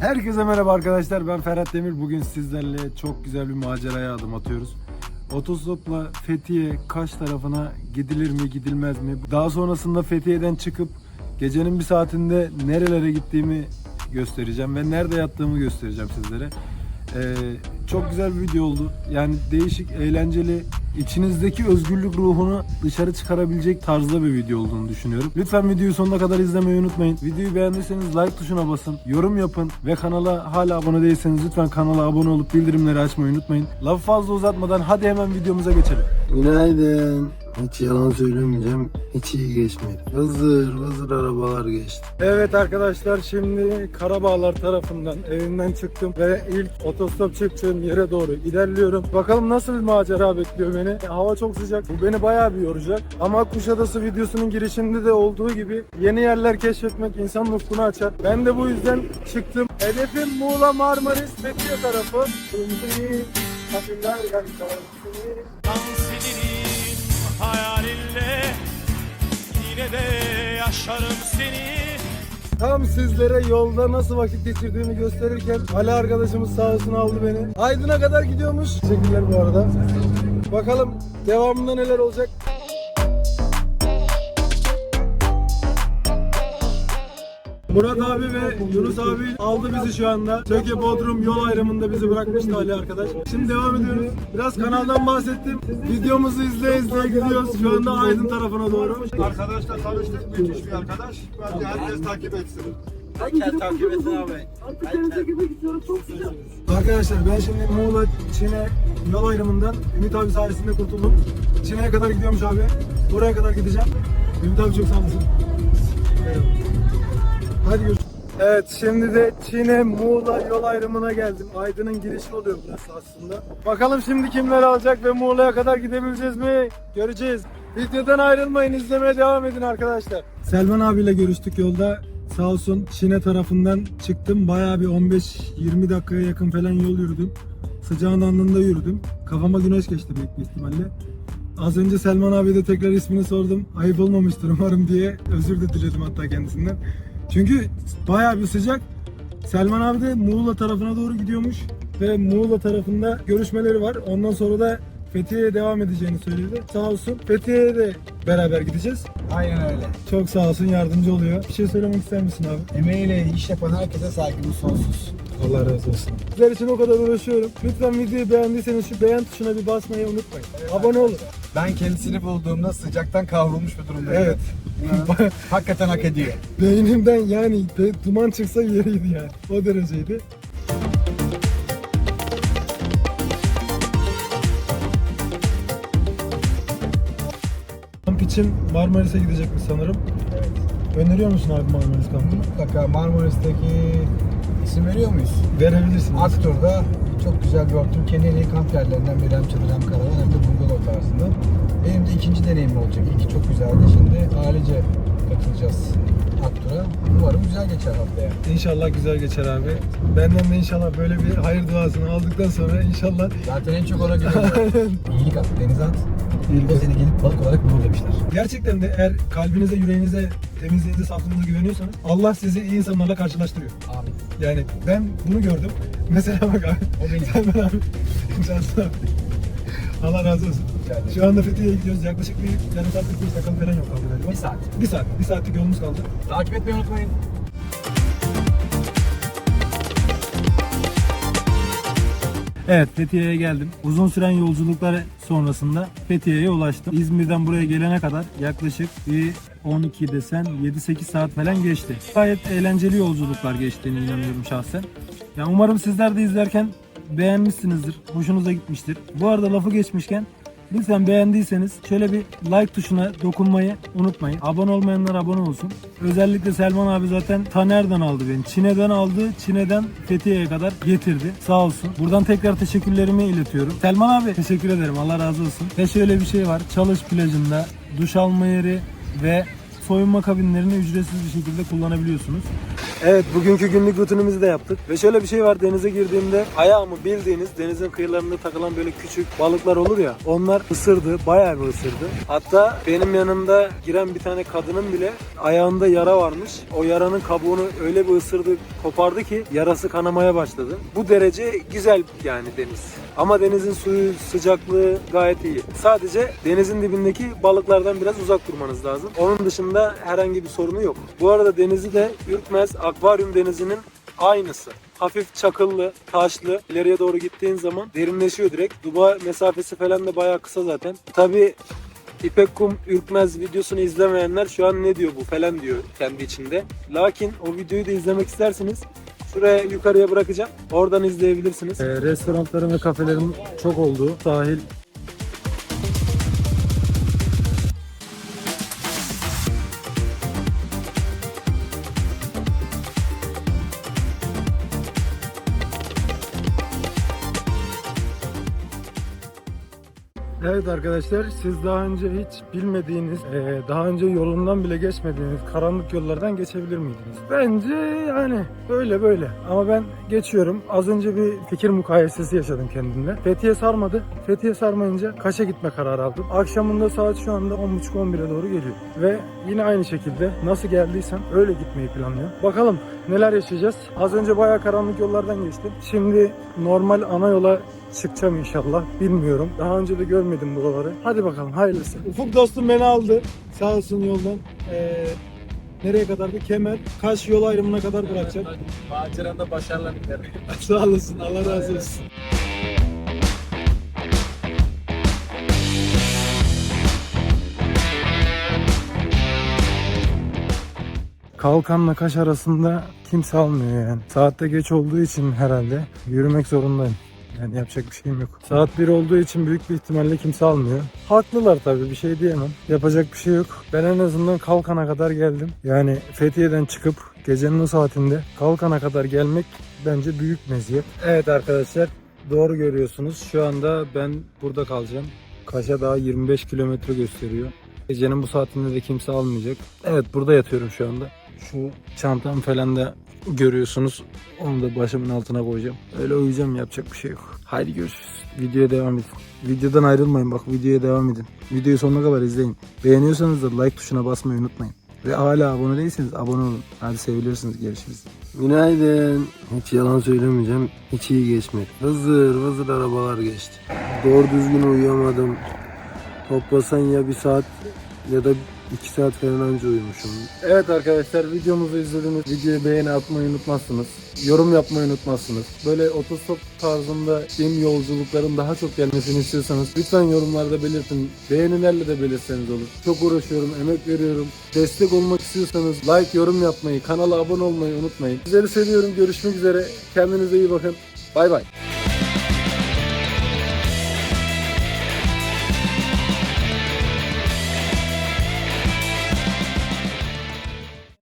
Herkese merhaba arkadaşlar ben Ferhat Demir. Bugün sizlerle çok güzel bir maceraya adım atıyoruz. Otostopla Fethiye Kaş tarafına gidilir mi gidilmez mi? Daha sonrasında Fethiye'den çıkıp gecenin bir saatinde nerelere gittiğimi göstereceğim ve nerede yattığımı göstereceğim sizlere. Ee, çok güzel bir video oldu. Yani değişik, eğlenceli, içinizdeki özgürlük ruhunu dışarı çıkarabilecek tarzda bir video olduğunu düşünüyorum. Lütfen videoyu sonuna kadar izlemeyi unutmayın. Videoyu beğendiyseniz like tuşuna basın, yorum yapın ve kanala hala abone değilseniz lütfen kanala abone olup bildirimleri açmayı unutmayın. Lafı fazla uzatmadan hadi hemen videomuza geçelim. Günaydın. Hiç yalan söylemeyeceğim. Hiç iyi geçmedi. Vızır vızır arabalar geçti. Evet arkadaşlar şimdi Karabağlar tarafından evimden çıktım ve ilk otostop çıktığım yere doğru ilerliyorum. Bakalım nasıl bir macera bekliyor beni. Hava çok sıcak. Bu beni bayağı bir yoracak. Ama Kuşadası videosunun girişinde de olduğu gibi yeni yerler keşfetmek insan ufkunu açar. Ben de bu yüzden çıktım. Hedefim Muğla Marmaris Fethiye tarafı. Dans hayalinle Yine de yaşarım seni Tam sizlere yolda nasıl vakit geçirdiğimi gösterirken Ali arkadaşımız sağ olsun aldı beni. Aydın'a kadar gidiyormuş. Teşekkürler bu arada. Bakalım devamında neler olacak. Murat abi ve Yunus abi aldı bizi şu anda. Töke Bodrum yol ayrımında bizi bırakmıştı Ali arkadaş. Şimdi devam ediyoruz. Biraz kanaldan bahsettim. Videomuzu izleye izleye gidiyoruz. Şu anda Aydın tarafına doğru. Arkadaşla tanıştık. Müthiş bir arkadaş. Bence herkes takip etsin. Arkadaşlar ben şimdi Muğla Çin'e yol ayrımından Ümit abi sayesinde kurtuldum. Çin'e kadar gidiyormuş abi. Oraya kadar gideceğim. Ümit abi çok sağ olasın. Hadi görüşürüz. Evet şimdi de Çin'e Muğla yol ayrımına geldim. Aydın'ın girişi oluyor burası aslında. Bakalım şimdi kimler alacak ve Muğla'ya kadar gidebileceğiz mi? Göreceğiz. Videodan ayrılmayın izlemeye devam edin arkadaşlar. Selman abiyle görüştük yolda. Sağ olsun Çin'e tarafından çıktım. Bayağı bir 15-20 dakikaya yakın falan yol yürüdüm. Sıcağın alnında yürüdüm. Kafama güneş geçti büyük bir ihtimalle. Az önce Selman abi de tekrar ismini sordum. Ayıp olmamıştır umarım diye özür de diledim hatta kendisinden. Çünkü bayağı bir sıcak. Selman abi de Muğla tarafına doğru gidiyormuş ve Muğla tarafında görüşmeleri var. Ondan sonra da Fethiye'ye devam edeceğini söyledi. Sağ olsun. Fethiye'ye de beraber gideceğiz. Aynen öyle. Çok sağ olsun yardımcı oluyor. Bir şey söylemek ister misin abi? Emeğiyle iş yapan herkese saygımız sonsuz. Allah razı olsun. Sizler için o kadar uğraşıyorum. Lütfen videoyu beğendiyseniz şu beğen tuşuna bir basmayı unutmayın. Abone olun. Ben kendisini bulduğumda sıcaktan kavrulmuş bir durumdayım. Evet. Hakikaten hak ediyor. Beynimden yani de- duman çıksa yeriydi yani. O dereceydi. Kamp için Marmaris'e gidecekmiş sanırım. Öneriyor musun abi Marmaris kampını? Mutlaka Marmaris'teki isim veriyor muyuz? Verebilirsin. Aktur'da çok güzel bir ortam. Türkiye'nin en iyi kamp yerlerinden biri hem çadır hem karavan hem de bungalov tarzında. Benim de ikinci deneyim olacak. İlki çok güzeldi. Şimdi ailece katılacağız Aktur'a. Umarım güzel geçer haftaya. İnşallah güzel geçer abi. Benden de inşallah böyle bir hayır duasını aldıktan sonra inşallah Zaten en çok ona güveniyorum. İyilik at, denize at. At. seni gelip balık olarak bulur demişler. gerçekten de eğer kalbinize, yüreğinize, temizliğinize, saflığınıza güveniyorsanız Allah sizi iyi insanlarla karşılaştırıyor. Abi. Yani ben bunu gördüm. Mesela bak abi. O benim. Selman abi. Cansın abi. Allah razı olsun. Ederim. Şu anda Fethiye'ye gidiyoruz. Yaklaşık bir yarım saat 45 dakika falan yok kaldı galiba. Bir saat. Bir saat. Bir saatlik yolumuz kaldı. Takip etmeyi unutmayın. Evet Fethiye'ye geldim. Uzun süren yolculuklar sonrasında Fethiye'ye ulaştım. İzmir'den buraya gelene kadar yaklaşık bir 12 desen 7-8 saat falan geçti. Gayet eğlenceli yolculuklar geçtiğine inanıyorum şahsen. Yani umarım sizler de izlerken beğenmişsinizdir. Hoşunuza gitmiştir. Bu arada lafı geçmişken Lütfen beğendiyseniz şöyle bir like tuşuna dokunmayı unutmayın. Abone olmayanlar abone olsun. Özellikle Selman abi zaten Taner'den aldı beni. Çin'den aldı. Çin'den Fethiye'ye kadar getirdi. Sağ olsun. Buradan tekrar teşekkürlerimi iletiyorum. Selman abi teşekkür ederim. Allah razı olsun. Ve şöyle bir şey var. Çalış plajında duş alma yeri ve soyunma kabinlerini ücretsiz bir şekilde kullanabiliyorsunuz. Evet bugünkü günlük rutinimizi de yaptık. Ve şöyle bir şey var denize girdiğimde ayağımı bildiğiniz denizin kıyılarında takılan böyle küçük balıklar olur ya onlar ısırdı bayağı bir ısırdı. Hatta benim yanımda giren bir tane kadının bile ayağında yara varmış. O yaranın kabuğunu öyle bir ısırdı kopardı ki yarası kanamaya başladı. Bu derece güzel yani deniz. Ama denizin suyu sıcaklığı gayet iyi. Sadece denizin dibindeki balıklardan biraz uzak durmanız lazım. Onun dışında herhangi bir sorunu yok. Bu arada denizi de Ürkmez Akvaryum Denizi'nin aynısı. Hafif çakıllı, taşlı. İleriye doğru gittiğin zaman derinleşiyor direkt. Duba mesafesi falan da bayağı kısa zaten. Tabi İpek Kum Ürkmez videosunu izlemeyenler şu an ne diyor bu falan diyor kendi içinde. Lakin o videoyu da izlemek isterseniz şuraya yukarıya bırakacağım. Oradan izleyebilirsiniz. Ee, restoranların ve kafelerin çok olduğu sahil Evet arkadaşlar siz daha önce hiç bilmediğiniz, eee, daha önce yolundan bile geçmediğiniz karanlık yollardan geçebilir miydiniz? Bence yani böyle böyle ama ben geçiyorum. Az önce bir fikir mukayesesi yaşadım kendimle. Fethiye sarmadı. Fethiye sarmayınca Kaş'a gitme kararı aldım. Akşamında saat şu anda 10.30-11'e doğru geliyor. Ve yine aynı şekilde nasıl geldiysem öyle gitmeyi planlıyorum. Bakalım neler yaşayacağız. Az önce bayağı karanlık yollardan geçtim. Şimdi normal ana yola çıkacağım inşallah. Bilmiyorum. Daha önce de görmedim buraları. Hadi bakalım hayırlısı. Ufuk dostum beni aldı. Sağ olsun yoldan. Ee, nereye kadardı? Kemer. Kaş yol ayrımına kadar bırakacak. Maceranda başarılar dilerim. Sağ olasın. Allah razı olsun. Kalkanla Kaş arasında kimse almıyor yani. Saatte geç olduğu için herhalde yürümek zorundayım. Yani yapacak bir şeyim yok. Saat 1 olduğu için büyük bir ihtimalle kimse almıyor. Haklılar tabii bir şey diyemem. Yapacak bir şey yok. Ben en azından Kalkan'a kadar geldim. Yani Fethiye'den çıkıp gecenin o saatinde Kalkan'a kadar gelmek bence büyük meziyet. Evet arkadaşlar doğru görüyorsunuz. Şu anda ben burada kalacağım. Kaş'a daha 25 kilometre gösteriyor. Gecenin bu saatinde de kimse almayacak. Evet burada yatıyorum şu anda. Şu çantam falan da görüyorsunuz. Onu da başımın altına koyacağım. Öyle uyuyacağım yapacak bir şey yok. Haydi görüşürüz. Videoya devam edin. Videodan ayrılmayın bak videoya devam edin. Videoyu sonuna kadar izleyin. Beğeniyorsanız da like tuşuna basmayı unutmayın. Ve hala abone değilseniz abone olun. Hadi sevilirsiniz. Görüşürüz. Günaydın. Hiç yalan söylemeyeceğim. Hiç iyi geçmedi. Vızır vızır arabalar geçti. Doğru düzgün uyuyamadım. Toplasan ya bir saat ya da iki saat falan önce uyumuşum. Evet arkadaşlar videomuzu izlediniz. Videoyu beğeni atmayı unutmazsınız. Yorum yapmayı unutmazsınız. Böyle otostop tarzında film yolculukların daha çok gelmesini istiyorsanız lütfen yorumlarda belirtin. Beğenilerle de belirtseniz olur. Çok uğraşıyorum, emek veriyorum. Destek olmak istiyorsanız like, yorum yapmayı, kanala abone olmayı unutmayın. Sizleri seviyorum. Görüşmek üzere. Kendinize iyi bakın. Bay bay.